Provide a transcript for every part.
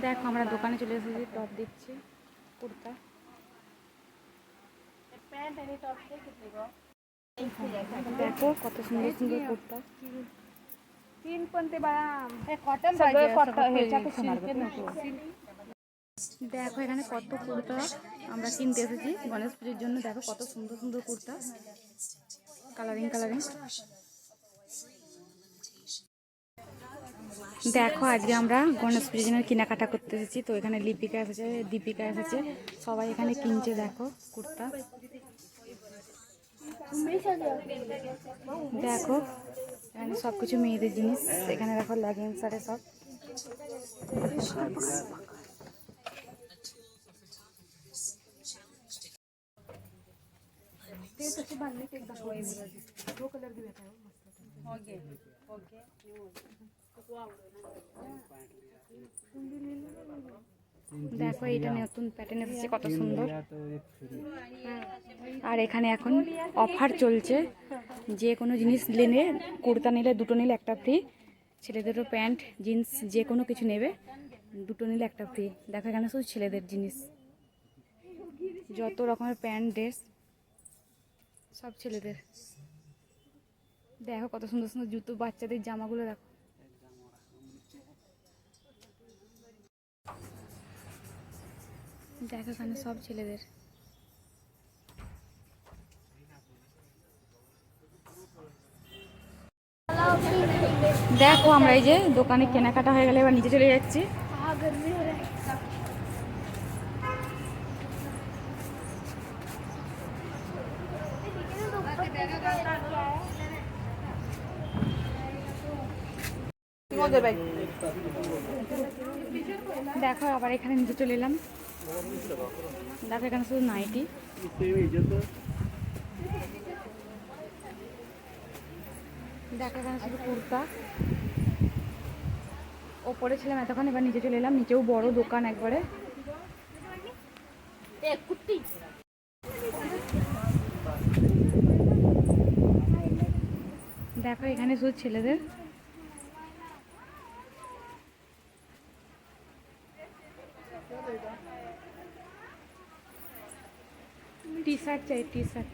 দেখো আমরা দোকানে চলে এসেছি টপ দিচ্ছি কুর্তা দেখো কত সুন্দর সুন্দর কুর্তা तीन पण ते बाळा कॉटन सगळं कॉटन ह्याच्यातच मार्केट দেখো এখানে কত কুর্তা আমরা কিনতে এসেছি গণেশ পুজোর জন্য দেখো কত সুন্দর সুন্দর কুর্তা কালারিং কালারিং দেখো, আজকে আমরা গণেশ পুজোর কেনাকাটা করতে এসেছি। তো এখানে লিপিকা এসেছে, দীপিকা এসেছে। সবাই এখানে কিনছে, দেখো, কুর্তা। দেখো, এখানে সব কিছু মেয়েদের জিনিস। এখানে দেখো লেগিংস আরে সব। দেখো, এটা নতুন প্যাটার্ন এসেছে কত সুন্দর। আর এখানে এখন অফার চলছে, যে কোনো জিনিস নিলে কুর্তা নিলে দুটো নিলে একটা ফ্রি ছেলেদেরও প্যান্ট, জিন্স, যে কোনো কিছু নেবে, দুটো নিলে একটা ফ্রি দেখো, এখানে শুধু ছেলেদের জিনিস। যত রকমের প্যান্ট, ড্রেস, সব ছেলেদের। দেখো, কত সুন্দর সুন্দর জুতো, বাচ্চাদের জামাগুলো দেখো। দেখো এখানে সব ছেলেদের। দেখো আমরা এই যে দোকানে কেনাকাটা হয়ে গেলে, এবার নিচে চলে যাচ্ছি। দেখো আবার এখানে নিচে চলে এলাম। দেখো, এখানে শুধু নাইটি। দেখো, এখানে শুধু কুর্তা। ওপরে ছিলাম এতক্ষণ, এবার নিচে চলে এলাম। নিচেও বড় দোকান একবারে। দেখো, এখানে শুধু ছেলেদের টি শার্ট চাই টি শার্ট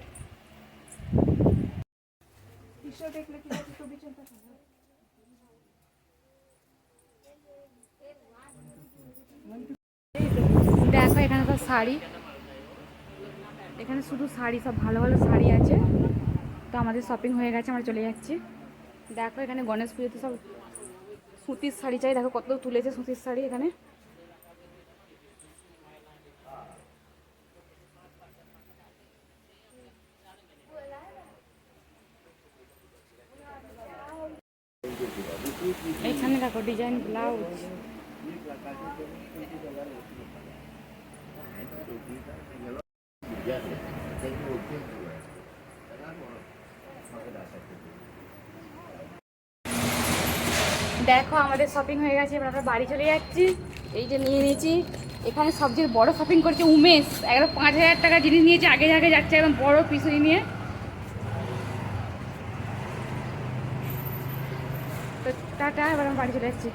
দেখো, এখানে সব শাড়ি। এখানে শুধু শাড়ি, সব ভালো ভালো শাড়ি আছে। তো আমাদের শপিং হয়ে গেছে, আমরা চলে যাচ্ছি। দেখো, এখানে গণেশ পুজোতে সব সুতির শাড়ি চাই। দেখো, কত তুলেছে সুতির শাড়ি এখানে। এখানে দেখো ডিজাইন ব্লাউজ দেখো আমাদের শপিং হয়ে গেছে, এবার আমরা বাড়ি চলে যাচ্ছি। এই যে নিয়ে নিয়েছি। এখানে সবচেয়ে বড় শপিং করছে উমেশ। একদম পাঁচ হাজার টাকা জিনিস নিয়েছে, আগে আগে যাচ্ছে একদম বড় পিসুরি নিয়ে তো টাটা এবার আমি বাড়ি চলে যাচ্ছি